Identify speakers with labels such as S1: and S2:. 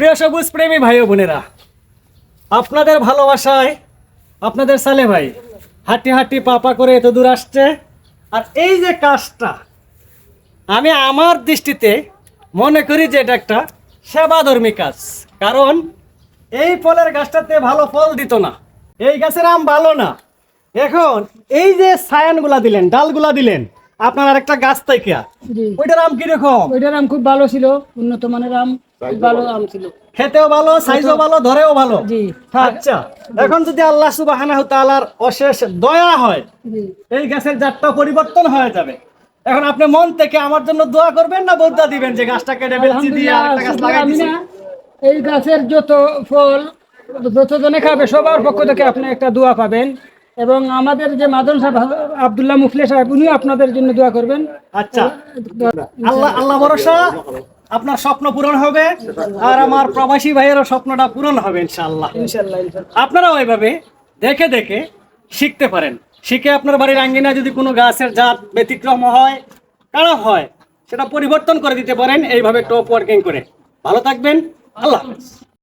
S1: প্রিয় সবুজ প্রেমী ভাই বোনেরা, আপনাদের ভালোবাসায়, আপনাদের সালে ভাই, হাঁটি হাঁটি পাপা করে এত দূর আসছে। আর এই যে কাজটা, আমি আমার দৃষ্টিতে মনে করি যে এটা একটা সেবাধর্মী কাজ। কারণ এই ফলের গাছটাতে ভালো ফল দিত না, এই গাছের আম ভালো না। এখন এই যে সায়ানগুলা দিলেন, ডালগুলা দিলেন আপনার আরেকটা গাছ থেকে।
S2: জি।
S1: ওইটার আম কীরকম?
S2: ওইটার আম খুব ভালো ছিল উন্নত মানের আম খুব ভালো আম ছিল।
S1: খেতেও ভালো সাইজও ভালো ধরেও ভালো।
S2: জি।
S1: আচ্ছা এখন যদি আল্লাহ সুবহানাহু তাআলার অশেষ দয়া হয়
S2: জি।
S1: এই গাছের জাতটা পরিবর্তন হয়ে যাবে। এখন আপনি মন থেকে আমার জন্য দোয়া করবেন না বলতা দিবেন যে গাছটা কেটে ফেলছি দিয়ে আরেকটা গাছ লাগাই দিছি?
S2: এই গাছের যত ফল যত জনে খাবে সবার পক্ষ থেকে আপনি একটা দোয়া পাবেন। এবং আমাদের যে মাদন সাহেব আবদুল্লাহ মুফলে সাহেব উনিও আপনাদের জন্য দোয়া করবেন।
S1: আচ্ছা। আল্লাহ আল্লাহ ভরসা আপনার স্বপ্ন পূরণ হবে আর আমার প্রবাসী ভাইয়েরও স্বপ্নটা পূরণ হবে ইনশাআল্লাহ।
S2: ইনশাল্লাহ ইনশাল্লাহ
S1: আপনারাও এইভাবে দেখে দেখে শিখতে পারেন। শিখে আপনার বাড়ির আঙ্গিনা যদি কোনো গাছের জাত ব্যতিক্রম হয় কারও হয় সেটা পরিবর্তন করে দিতে পারেন এইভাবে টপ ওয়ার্কিং করে। ভালো থাকবেন। আল্লাহ হাফেজ।